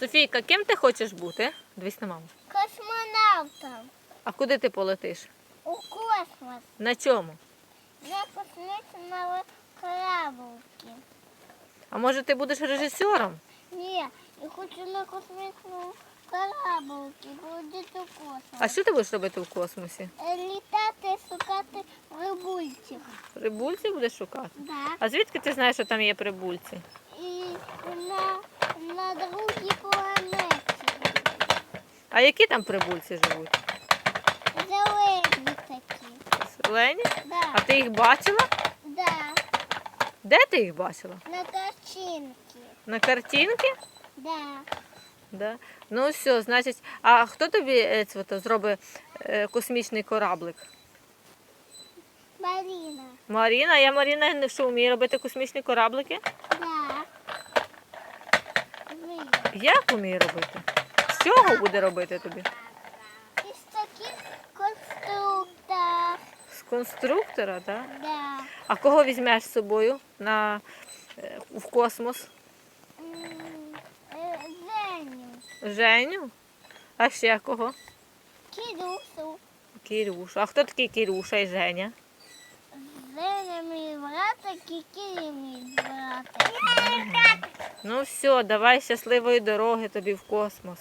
Софійка, ким ти хочеш бути? Дивись на маму. Космонавтом А куди ти полетиш? у космос На чому? на космічному кораблике. А може ти будеш режисером? Ні, я хочу на космічному кораблике полетіти у космос. А що ти будеш робити в космосі? Е, Літати, шукати рибульців. Прибульці будеш шукати? Да. А звідки ти знаєш, що там є прибульці? І на, на другій планеті. А які там прибульці живуть? Зелені такі. Зелені? А ти їх бачила? Да. Де ти їх бачила? На картинці. На картинки? Да. Да. Ну все, значить, а хто тобі е, цвото, зробить е, космічний кораблик? Маріна. Маріна, я Маріна не що вміє робити космічні кораблики? Да. Як вміє робити? З чого буде робити тобі? Із таких конструктор. З конструктора, так? Да. А кого візьмеш з собою на, е, в космос? Е, Женю. Женю? А ще кого? Кідусу. Кірюшу. А хто такий Кірюша і Женя? Женя мій брат, Кікірі мій брат. Ну все, давай щасливої дороги тобі в космос.